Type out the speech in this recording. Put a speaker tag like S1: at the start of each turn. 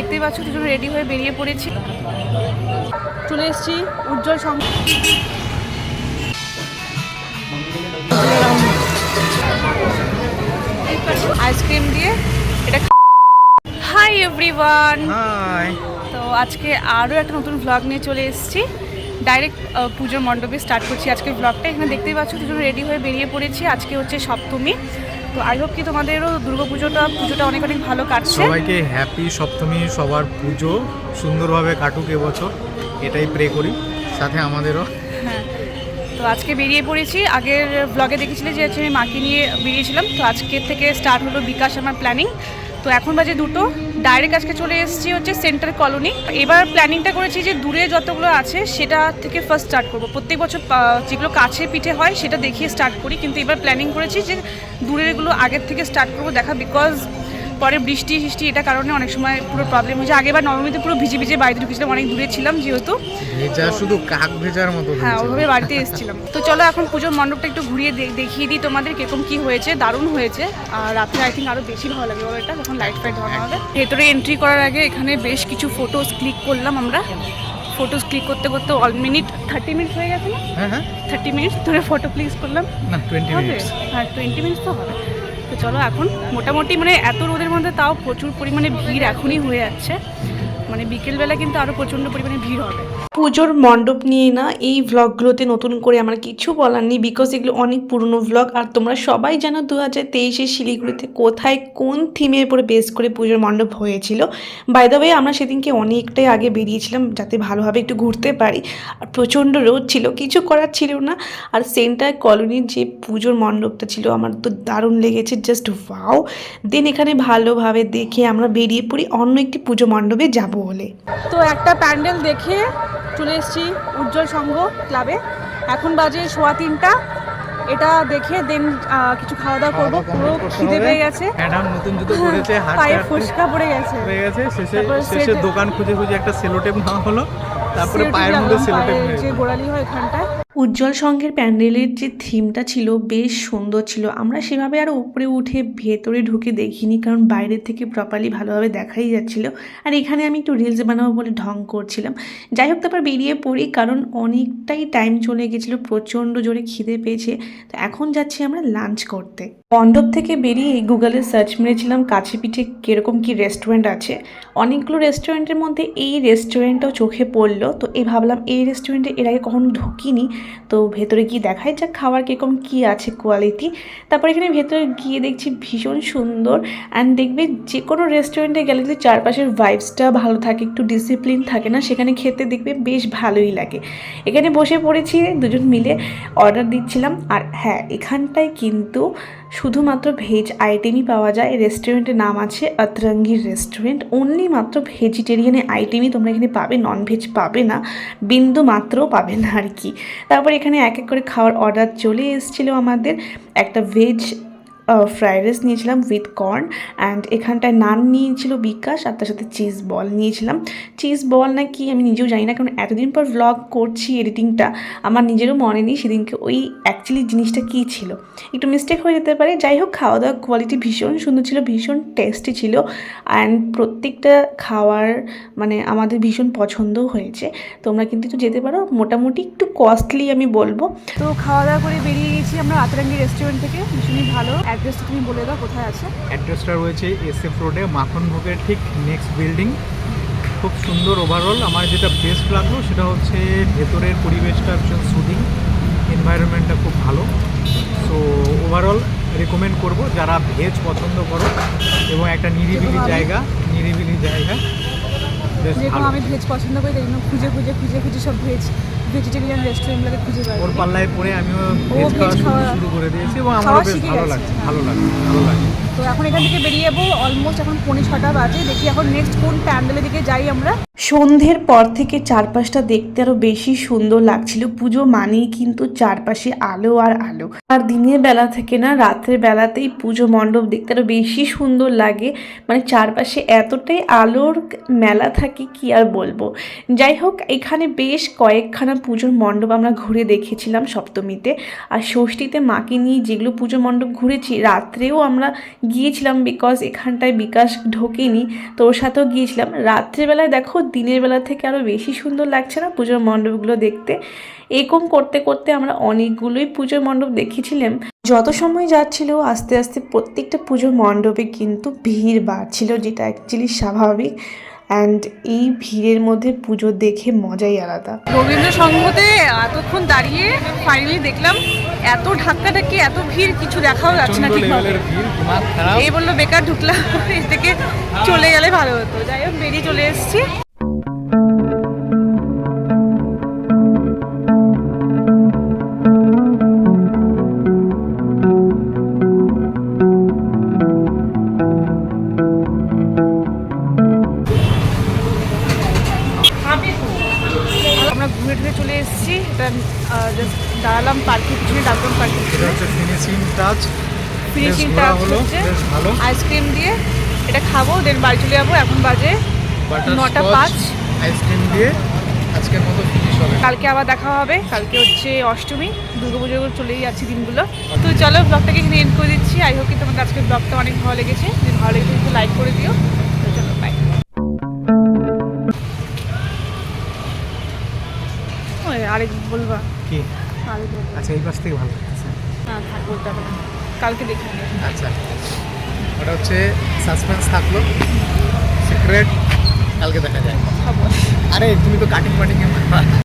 S1: দেখতেই পাচ্ছ দুজন রেডি হয়ে বেরিয়ে পড়েছি। চলে এসেছি উজ্জ্বল আইসক্রিম দিয়ে এটা হাই এভরিওয়ান তো আজকে আরও একটা নতুন ভ্লগ নিয়ে চলে এসেছি। ডাইরেক্ট পুজোর মণ্ডপে স্টার্ট করছি আজকের ভ্লগটা এখানে দেখতেই পাচ্ছ দুজন রেডি হয়ে বেরিয়ে পড়েছি। আজকে হচ্ছে সপ্তমী। তো আই হোপ কি তোমাদেরও দুর্গা পুজোটা পুজোটা অনেক অনেক ভালো কাটছে।
S2: সবাইকে হ্যাপি সপ্তমী সবার পুজো সুন্দরভাবে কাটুক এবছর এটাই প্রে করি সাথে আমাদেরও।
S1: হ্যাঁ তো আজকে বেরিয়ে পড়েছি। আগের ব্লগে দেখেছিলে যে আমি মাকে নিয়ে বেরিয়েছিলাম তো আজকের থেকে স্টার্ট হলো বিকাশ আমার প্ল্যানিং তো এখন বাজে দুটো। ডাইরেক্ট আজকে চলে এসেছি হচ্ছে সেন্টার কলোনি। এবার প্ল্যানিংটা করেছি যে দূরে যতগুলো আছে সেটা থেকে ফার্স্ট স্টার্ট করব। প্রত্যেক বছর যেগুলো কাছে পিঠে হয় সেটা দেখিয়ে স্টার্ট করি। কিন্তু এবার প্ল্যানিং করেছি যে দূরেরগুলো আগের থেকে স্টার্ট করব দেখা বিকজ পরে বৃষ্টি ফৃষ্টি এটা কারণে অনেক সময় পুরো প্রবলেম হয়েছে। আগেবার নবমীতে পুরো ভিজে ভিজে বাড়িতে ঢুকেছিলাম অনেক দূরে ছিলাম যেহেতু।
S2: ভেজা শুধু কাক ভেজার মতো
S1: হ্যাঁ। ওভাবে বাড়িতে এসেছিলাম। তো চলো এখন পুজোর মণ্ডপটা একটু ঘুরিয়ে দেখিয়ে দিই তোমাদের কীরকম কি হয়েছে। দারুণ হয়েছে। আর রাত্রে আই থিঙ্ক আরও বেশি ভালো লাগবে এটা যখন লাইট ফাইট ধরানো হবে। ভেতরে এন্ট্রি করার আগে এখানে বেশ কিছু ফটোস ক্লিক করলাম আমরা। ফটোস ক্লিক করতে করতে অল মিনিট থার্টি মিনিট হয়ে গেছে না?
S2: হ্যাঁ হ্যাঁ।
S1: থার্টি মিনিটস ধরে ফটো ক্লিক করলাম।
S2: না টোয়েন্টি
S1: হবে?
S2: মিনিটস
S1: হ্যাঁ টোয়েন্টি মিনিটস তো হবে। তো চলো এখন। মোটামুটি মানে এত রোদের মধ্যে তাও প্রচুর পরিমাণে ভিড় এখনই হয়ে যাচ্ছে। মানে বিকেলবেলা কিন্তু আরও প্রচণ্ড পরিমাণে ভিড় হবে।
S3: পুজোর মণ্ডপ নিয়ে না এই ভ্লগগুলোতে নতুন করে আমার কিছু বলার নেই বিকজ এগুলো অনেক পুরনো ভ্লগ আর তোমরা সবাই জানো দু হাজার তেইশে শিলিগুড়িতে কোথায় কোন থিমের উপরে বেস করে পুজোর মণ্ডপ হয়েছিল। বাই দ্য ওয়ে আমরা সেদিনকে অনেকটাই আগে বেরিয়েছিলাম যাতে ভালোভাবে একটু ঘুরতে পারি। আর প্রচণ্ড রোদ ছিল, কিছু করার ছিল না। আর সেন্টার কলোনির যে পুজোর মণ্ডপটা ছিল, আমার তো দারুণ লেগেছে জাস্ট ওয়াও দেন এখানে ভালোভাবে দেখে আমরা বেরিয়ে পড়ি অন্য একটি পুজো মণ্ডপে যাব। বলে
S1: তো একটা প্যান্ডেল দেখে চলে এসেছি উজ্জ্বল সংঘ ক্লাবে। এখন বাজে সোয়া তিনটা। এটা দেখে দেন কিছু খাওয়া দাওয়া করব। পুরো খিদে পেয়ে গেছে।
S2: ম্যাডাম নতুন জুতো পরেছে
S1: পায়ে
S2: ফুচকা
S1: ফুসকা পড়ে গেছে।
S2: পড়ে গেছে। শেষে শেষে দোকান খুঁজে খুঁজে একটা সেলোটেপ নেওয়া হলো। তারপরে পায়ের মধ্যে সেলোটেপ
S1: যে গোড়ালি হয় এখানটায়
S3: উজ্জ্বল সংঘের প্যান্ডেলের যে থিমটা ছিল, বেশ সুন্দর ছিল। আমরা সেভাবে আর উপরে উঠে ভেতরে ঢুকে দেখিনি, কারণ বাইরের থেকে প্রপারলি ভালোভাবে দেখাই যাচ্ছিল। আর এখানে আমি একটু রিলস বানাবো বলে ঢং করছিলাম। যাই হোক, তারপর বেরিয়ে পড়ি, কারণ অনেকটাই টাইম চলে গেছিল, প্রচণ্ড জোরে খিদে পেয়েছে। তো এখন যাচ্ছি আমরা লাঞ্চ করতে। মণ্ডপ থেকে বেরিয়ে গুগলে সার্চ মেরেছিলাম কাছে পিঠে কীরকম কী রেস্টুরেন্ট আছে। অনেকগুলো রেস্টুরেন্টের মধ্যে এই রেস্টুরেন্টটাও চোখে পড়ল। তো এই ভাবলাম এই রেস্টুরেন্টে এর আগে কখনো ঢুকিনি। তো ভেতরে গিয়ে দেখাই যাক খাবার কীরকম কী আছে কোয়ালিটি তারপর এখানে ভেতরে গিয়ে দেখছি ভীষণ সুন্দর। অ্যান্ড দেখবে যে কোনো রেস্টুরেন্টে গেলে যদি চারপাশের ভাইবসটা ভালো থাকে, একটু ডিসিপ্লিন থাকে না, সেখানে খেতে দেখবে বেশ ভালোই লাগে। এখানে বসে পড়েছি দুজন মিলে। অর্ডার দিচ্ছিলাম। আর হ্যাঁ এখানটায় কিন্তু শুধুমাত্র ভেজ আইটেমই পাওয়া যায়। রেস্টুরেন্টের নাম আছে অতরঙ্গির রেস্টুরেন্ট। অনলি মাত্র ভেজিটেরিয়ানের আইটেমই তোমরা এখানে পাবে নন ভেজ পাবে না, বিন্দু মাত্রও পাবে না আর কি। তারপর এখানে এক এক করে খাওয়ার অর্ডার চলে এসেছিল আমাদের। একটা ভেজ ফ্রাইড রাইস নিয়েছিলাম উইথ কর্ন অ্যান্ড এখানটায় নান নিয়েছিল বিকাশ আর তার সাথে চিজ বল নিয়েছিলাম। চিজ বল না কি আমি নিজেও জানি না, কারণ এতদিন পর ভ্লগ করছি এডিটিংটা আমার নিজেরও মনে নেই সেদিনকে ওই অ্যাকচুয়ালি জিনিসটা কী ছিল। একটু মিস্টেক হয়ে যেতে পারে, যাই হোক খাওয়া দাওয়ার কোয়ালিটি ভীষণ সুন্দর ছিল, ভীষণ টেস্টি ছিল অ্যান্ড প্রত্যেকটা খাওয়ার মানে আমাদের ভীষণ পছন্দও হয়েছে। তোমরা কিন্তু একটু যেতে পারো, মোটামুটি একটু কস্টলি আমি বলব।
S1: তো খাওয়া দাওয়া করে বেরিয়ে গেছি আমরা আতরাঙ্গি রেস্টুরেন্ট থেকে, ভীষণই ভালো। অ্যাড্রেসটা তুমি বলে দাও কোথায় আছে?
S2: অ্যাড্রেসটা রয়েছে এস এফ রোডে মাখন ভোগের ঠিক নেক্সট বিল্ডিং খুব সুন্দর ওভারঅল আমার যেটা বেস্ট লাগল সেটা হচ্ছে ভেতরের পরিবেশটা ভীষণ সুদিং এনভায়রনমেন্টটা খুব ভালো। সো ওভারঅল রেকমেন্ড করব যারা ভেজ পছন্দ করো এবং একটা নিরিবিলি জায়গা নিরিবিলি জায়গা
S1: যেরকম আমি ভেজ পছন্দ করি তাই জন্য খুঁজে খুঁজে খুঁজে খুঁজে সব ভেজ ভেজিটেরিয়ান রেস্টুরেন্টগুলোকে খুঁজে পাই
S2: ওর পাল্লায় পড়ে আমিও ভেজ খাওয়া শুরু- করে দিয়েছি এবং আমারও বেশ ভালো লাগছে। ভালো লাগে ভালো লাগে।
S1: তো এখন এখান থেকে বেরিয়ে যাব অলমোস্ট এখন পৌনে ছটা বাজে দেখি এখন নেক্সট কোন প্যান্ডেলের দিকে যাই আমরা।
S3: সন্ধ্যের পর থেকে চারপাশটা দেখতে আরও বেশি সুন্দর লাগছিল পুজো মানেই কিন্তু চারপাশে আলো আর আলো। আর দিনের বেলা থেকে না রাত্রের বেলাতেই পুজো মণ্ডপ দেখতে আরও বেশি সুন্দর লাগে মানে চারপাশে এতটাই আলোর মেলা থাকে কি আর বলব। যাই হোক এখানে বেশ কয়েকখানা পুজোর মণ্ডপ আমরা ঘুরে দেখেছিলাম সপ্তমীতে। আর ষষ্ঠীতে মাকে নিয়ে যেগুলো পুজো মণ্ডপ ঘুরেছি, রাত্রেও আমরা গিয়েছিলাম বিকজ এখানটায় বিকাশ ঢোকেনি, তো ওর সাথেও গিয়েছিলাম। রাত্রেবেলায় দেখো, দিনের বেলা থেকে আরও বেশি সুন্দর লাগছে না পুজোর মণ্ডপগুলো দেখতে? এরকম করতে করতে আমরা অনেকগুলোই পুজোর মণ্ডপ দেখেছিলাম। যত সময় যাচ্ছিল, আস্তে আস্তে প্রত্যেকটা পুজোর মণ্ডপে কিন্তু ভিড় বাড়ছিল, যেটা অ্যাকচুয়ালি স্বাভাবিক। অ্যান্ড এই ভিড়ের মধ্যে পুজো দেখে মজাই আলাদা।
S1: রবীন্দ্র সংঘতে এতক্ষণ দাঁড়িয়ে ফাইনালি দেখলাম এত ধাক্কাধাক্কি এত ভিড় কিছু দেখাও যাচ্ছে না ঠিকভাবে। এই বলল বেকার ঢুকলাম। এর থেকে চলে গেলে ভালো হতো। যাই হোক বেরিয়ে চলে এসেছি। ঘুরে চলে এসেছি। এটা জাস্ট দাঁড়ালাম পার্কের পিছনে ডাকলাম পার্কের পিছনে।
S2: ফিনিশিং টাচ
S1: ফিনিশিং টাচ হচ্ছে। আইসক্রিম দিয়ে এটা খাব দেন বাড়ি চলে যাব। এখন বাজে নটা পাঁচ।
S2: আইসক্রিম দিয়ে আজকের মতো ফিনিশ হবে।
S1: কালকে আবার দেখা হবে। কালকে হচ্ছে অষ্টমী দুর্গাপুজো চলেই যাচ্ছে দিনগুলো। তো চলো ব্লগটাকে এখানে এন্ড করে দিচ্ছি। আই হোপ কি তোমাদের আজকের ব্লগটা অনেক ভালো লেগেছে। যদি ভালো লেগেছে একটু লাইক করে দিও। বলবা?
S2: কি?
S1: বলবা
S2: আচ্ছা এই পাশ থেকে ভালো লাগতেছে।
S1: হ্যাঁ থাক বলতে হবে না কালকে দেখে
S2: আচ্ছা। ওটা হচ্ছে সাসপেন্স থাকল। সিক্রেট কালকে দেখা যায়।
S1: খাব
S2: আরে তুমি তো কাটিং মাটিং